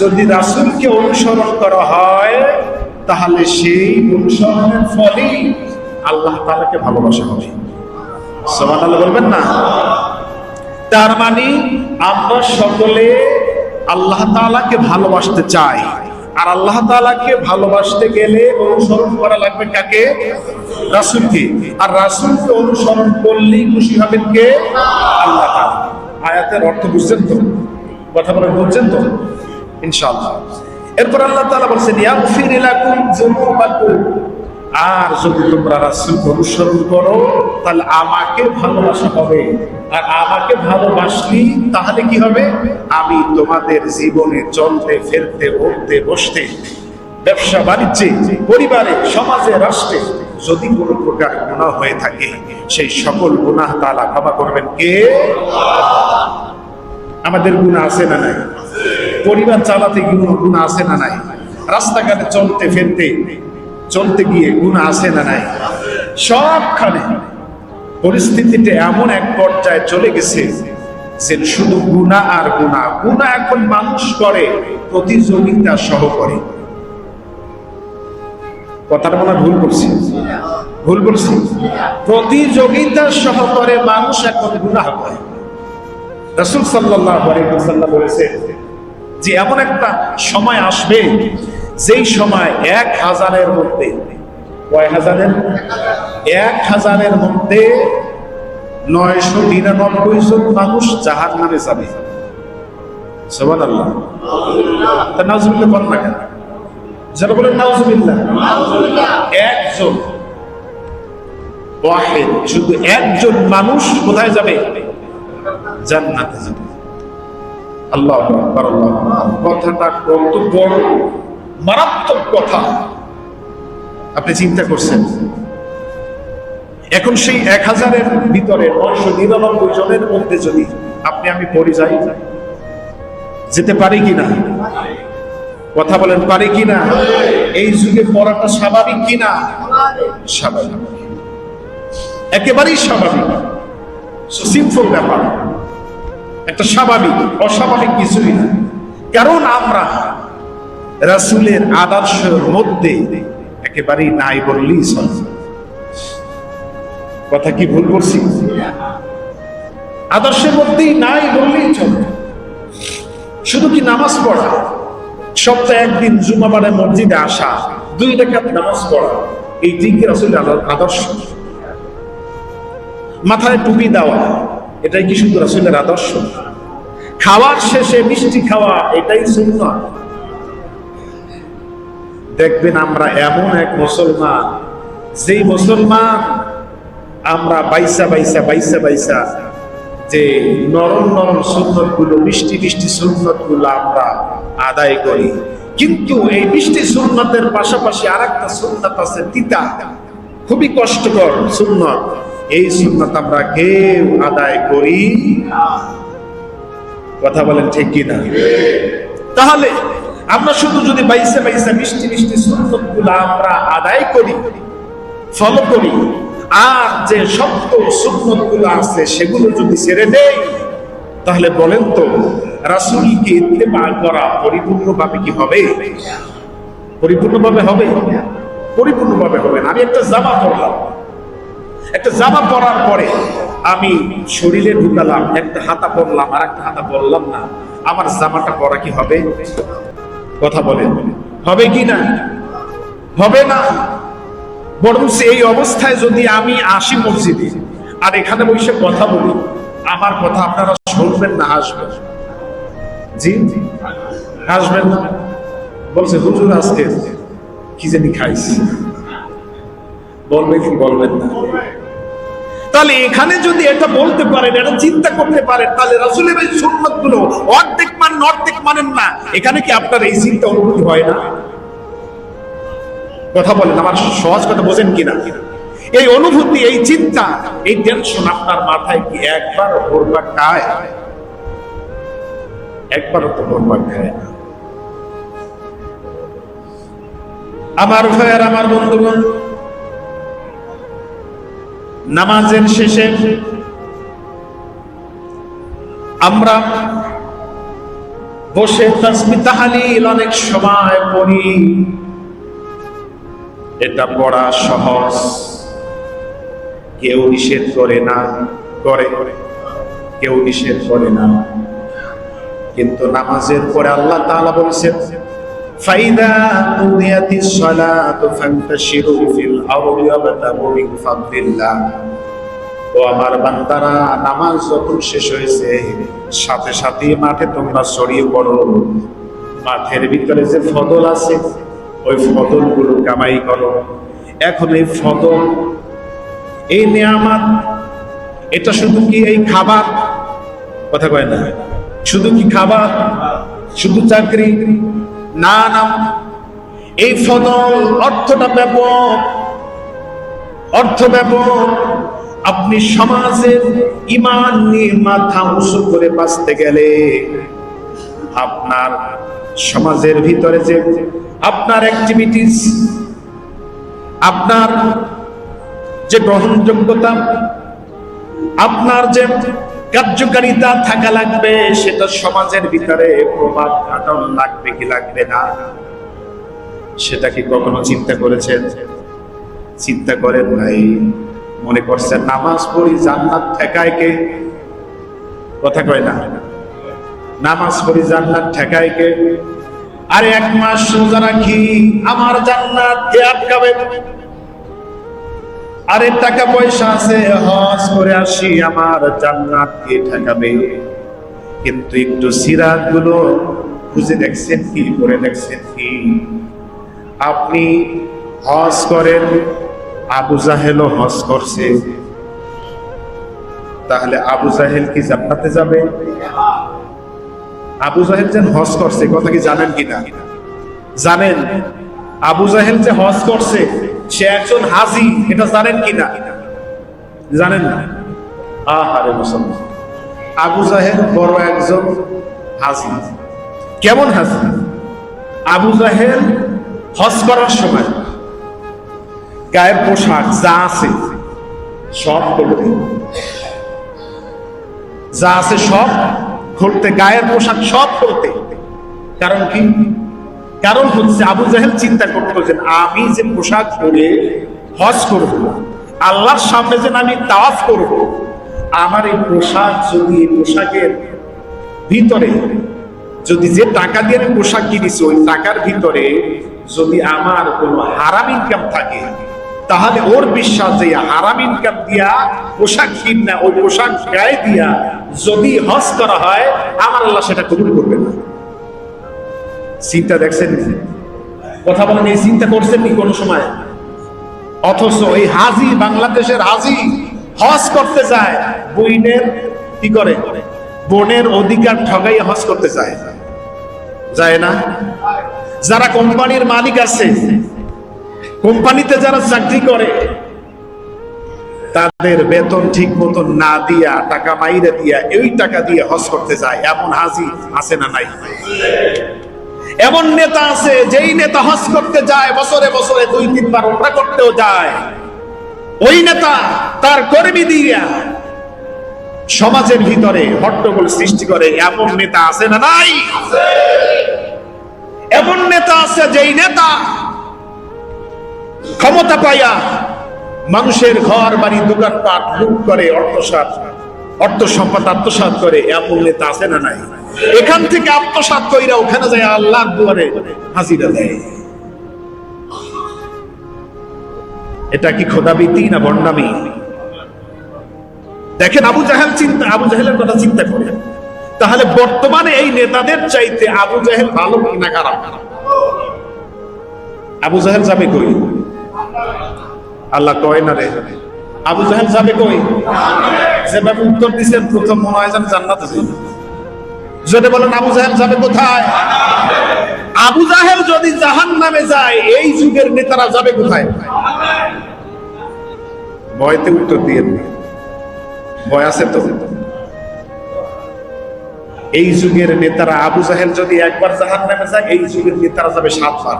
যদি রাসূলকে অনুসরণ করা হয়, তাহলে সেই অনুসরণের ফলেই আল্লাহ তাআলাকে ভালোবাসা হবে। সুবহানাল্লাহ বলবেন না? তার মানে আমরা সকলে আল্লাহ তাআলাকে ভালোবাসতে চাই। আর আল্লাহ তাআলাকে ভালোবাসতে গেলে অনুসরণ করা লাগবে কাকে? রাসূলকে। আর রাসূলকে অনুসরণ করলেই খুশি হবেন কে? আল্লাহ আয়াতের অর্থ বুঝছেন তো? কথা বলে বুঝছেন তো? ইনশাআল্লাহ। এরপর আল্লাহ তাআলা বলছেন, ইয়াগফির লাকুম যুনুবাকুম। আর যদি তোমরা রাসূলকে অনুসরণ করো, তাহলে আমাকে ভালোবাসা হবে। আর আমাকে ভালোবাসলি, তাহলে কি হবে? আমি তোমাদের জীবনে চলতে, ফেরতে, উঠতে, বসতে, ব্যবসা, বাণিজ্যে, পরিবারে, সমাজে, রাষ্ট্রে যদি কোনো প্রকার গুনাহ হয়ে থাকে, সেই সকল গুনাহ তালা ক্ষমা করবেন কে? আমাদের গুনাহ আছে না নাই? পরিবার চালাতে গিয়ে গুনাহ আছে না নাই? রাস্তাঘাটে চলতে ফেরতে, চলতে গিয়ে গুণ আসে না নাই? সবখানে পরিস্থিতিটা এমন এক পর্যায়ে চলে গেছে যে শুধু গুণা আর গুণা। গুণা এখন মানুষ করে, প্রতিযোগিতা সহ করে। কথাটা মনে ভুল করছি ভুল করছি প্রতিযোগিতা সহ করে মানুষ এখন গুনাহ করে। রাসূল ওয়াসাল্লাম বলেছেন যে এমন একটা সময় আসবে, যেই সময় এক হাজারের মধ্যে, কয় হাজারের? এক হাজারের মধ্যে নয়শো নিরানব্বই জন মানুষ জাহান নামে যাবে না কেন? বলেন একজন শুধু একজন মানুষ কোথায় যাবে? জান্নাতে যাবে। আল্লাহ কথাটা কত বড় মারাত্মক কথা। আপনি চিন্তা করছেন, এখন সেই এক হাজারের ভিতরে নয়শো নিরানব্বই জনের মধ্যে যদি আপনি আমি পড়ে যাই, যেতে পারি কিনা কথা বলেন, পারি কিনা এই যুগে পড়াটা স্বাভাবিক কিনা স্বাভাবিক। একেবারেই স্বাভাবিক। সিম্পল ব্যাপার। একটা স্বাভাবিক, অস্বাভাবিক কিছুই না। কারণ আমরা রাসূলের আদর্শের মধ্যে একেবারেই নাই বললেই কথা কি ভুল করছি আদর্শের মধ্যেই নাই বললেই চলে। শুধু কি নামাজ পড়া? সপ্তাহে একদিন জুমাবারে মসজিদে আসা, দুই রেখাত নামাজ পড়া, এই দিকে আদ- আদর্শ। মাথায় টুপি দেওয়া এটাই কি শুধু রাসূলের আদর্শ? খাওয়ার শেষে মিষ্টি খাওয়া, এটাই সুন্নাত দেখবেন আমরা এমন এক মুসলমান, যেই মুসলমান আমরা বাইসা বাইসা বাইসা বাইসা যে নরম নরম সুন্নতগুলো মিষ্টি মিষ্টি সুন্নতগুলো আমরা আদায় করি। কিন্তু এই মিষ্টি সুন্নতের পাশাপাশি আর একটা সুন্নত আছে তিতা। খুবই কষ্টকর সুন্নত। এই সুন্নত আমরা কেউ আদায় করি কথা বলেন ঠিক কিনা? তাহলে আমরা শুধু যদি বাইসে বাইসে মিষ্টি মিষ্টি সুন্নত আমরা আদায় করি ফলো করি, আর যে সত্য সুন্নতগুলো আছে সেগুলো যদি ছেড়ে দেই, তাহলে বলেন তো, রাসূলকে ইত্তেবা করা পরিপূর্ণভাবে কি হবে? পরিপূর্ণভাবে হবে? পরিপূর্ণভাবে হবে না। আমি একটা জামা পরলাম। একটা জামা পরার পরে আমি শরীরে ঢুকালাম, একটা হাতা পরলাম আর একটা হাতা পরলাম না। আমার জামাটা পরা কি হবে? কথা বলেন। হবে কি না? হবে না। বরং এই অবস্থায় যদি আমি আসি মসজিদে, আর এখানে বসে কথা বলি, আমার কথা আপনারা শুনবেন না হাসবেন জি? হাসবেন না। বলছে, হুজুর আজকে কি জানি খাইছি। বলবেন কি, বলবেন না। তাহলে এখানে যদি এটা বলতে পারেন, এটা চিন্তা করতে পারেন, তাহলে রাসূলের এই সুন্নাতগুলো অর্ধেক মান অর্ধেক মানেন না। এখানে কি আপনার এই চিন্তা অনুভূতি হয় না? কথা বলেন, আমার সহজ কথা বোঝেন কিনা? এই অনুভূতি, এই চিন্তা, এই টেনশন আপনার মাথায় কি একবার ঘুরবার খায়? একবারও তো ঘুরবার খায় না। আমার ভাইয়ার, আমার বন্ধুগণ নামাজের শেষে আমরা বসে তাহালিল অনেক সময় পড়ি। এটা পড়া সহজ। কেউ নিষেধ করে না, করে। কেউ নিষেধ করে না। কিন্তু নামাজের পরে আল্লাহ তাআলা বলেছেন ও আমার নামাজ শেষ হয়েছে, সাথে মাঠে তোমরা ছড়িয়ে পড়ো। মাঠের ভিতরে যে ফদল আছে, ওই ফদলগুলো কামাই করো। এখন এই ফদল, এই নিয়ামাত, এটা শুধু কি এই খাবার? কথা কয় না। শুধু কি খাবার? শুধু চাকরি? না না। এই ফদল অর্থটা ব্যাপক, অর্থ ব্যাপক। আপনি সমাজের ইমান নিয়ে মাথা উঁচু করে বাঁচতে গেলে আপনার সমাজের ভিতরে যে আপনার অ্যাক্টিভিটিস আপনার যে গ্রহণযোগ্যতা, আপনার যে কার্যকারিতা থাকা লাগবে, সেটা সমাজের ভিতরে প্রভাব ঘটান লাগবে কি লাগবে না। সেটা কি কখনো চিন্তা করেছেন? চিন্তা করেন নাই। মনে করছেন নামাজ পড়ি, জান্নাত ঠেকায় কে? কথা কয় না। নামাজ পড়ি, জান্নাত ঠেকায় কে? আরে এক মাস রোজা রাখি, আমার জান্নাত কে আটকাবে? আরে টাকা পয়সা আছে, হজ করে আসি, আমার জান্নাত কে ঠেকাবে? কিন্তু একটু সিরাতগুলো খুঁজে দেখছেন কি করে দেখছেন কি? আপনি হজ করেন, আবু জাহেলও হজ করছে। তাহলে আবু জাহেল কি জান্নাতে যাবে? আবু জাহেল যে হজ করছে, কথা কি জানেন কিনা? জানেন, আবু জাহেল যে হজ করছে সে একজন হাজি, এটা জানেন কিনা? জানেন না? আহারে মুসলমান। আবু জাহেল বড় একজন হাজি। কেমন হাজি? আবু জাহেল হজ করার সময় গায়ের পোশাক যা আছে সব খুলতে যা আছে সব খুলতে, গায়ের পোশাক সব খুলতে। কারণ কি? কারণ হচ্ছে আবু জাহেল চিন্তা করতো যে আমি যে পোশাক পরে হজ করব, আল্লাহর সামনে যে আমি তাওয়াফ করব, আমার এই পোশাক যদি পোশাকের ভিতরে, যদি যে টাকা দিয়ে আমি পোশাক কিনেছি, ওই টাকার ভিতরে যদি আমার কোনো হারাম ইনকাম থাকে, তাহলে ওর বিশ্বাস যে হারাম ইনকাম দিয়া পোশাক কিনা, ওই পোশাক গায়ে দিয়া যদি হজ করা হয়, আমার আল্লাহ সেটা কবুল করবে না। চিন্তা দেখছেন? কথা বলেন, এই চিন্তা করছেন নি কোনো সময়? অথচ এই হাজি বাংলাদেশের হাজি হজ করতে যায়, বইনের কি করে? বোনের অধিকার ঠগাই হজ করতে যায়। যায় না? যারা কোম্পানির মালিক আছে, কোম্পানিতে যারা চাকরি করে, তাদের বেতন ঠিক মতো না দিয়া, টাকা মাইরে দিয়া, এই টাকা দিয়ে হজ করতে যায়, এমন হাজি আছে না নাই? এমন নেতা আছে, যেই নেতা হজ করতে যায়, বছরে বছরে দুই, তিনবার ওমরা করতেও যায়। ওই নেতা তার কর্মী দিয়া সমাজের ভিতরে হট্টগোল সৃষ্টি করে, এমন নেতা আছে না নাই? এমন নেতা আছে যেই নেতা ক্ষমতা পাইয়া মানুষের ঘর, বাড়ি, দোকানপাট লুট করে, অর্থসাত, অর্থ সম্পদ আত্মসাত করে, এমন নেতা আছে না নাই? এখান থেকে আত্মসাত কইরা ওখানে যায় আল্লাহর দুয়ারে হাজিরা দেয়। এটা কি খোদাবিতি না বন্ডামি? দেখেন আবু জাহেল চিন্তা আবু জাহেলের কথা চিন্তা করে তাহলে বর্তমানে এই নেতাদের চাইতে আবু জাহেল ভালো কিনা খারাপ? আবু জাহেল যাবে কই? আল্লাহ কয় না রে। আবু জাহেল যাবে কই? যেভাবে উত্তর দিচ্ছেন প্রথম মনে হয় জান্নাতে যাবে। যদি বলেন আবু জাহেল যাবে কোথায়? আবু জাহেল যদি জাহান নামে যায়, এই যুগের নেতারা যাবে কোথায়? ভয়তে উত্তর দিয়ে ভয় আছে তো? এই যুগের নেতারা আবু জাহেল যদি একবার জাহান নামে যায়, এই যুগের নেতারা যাবে সাতবার।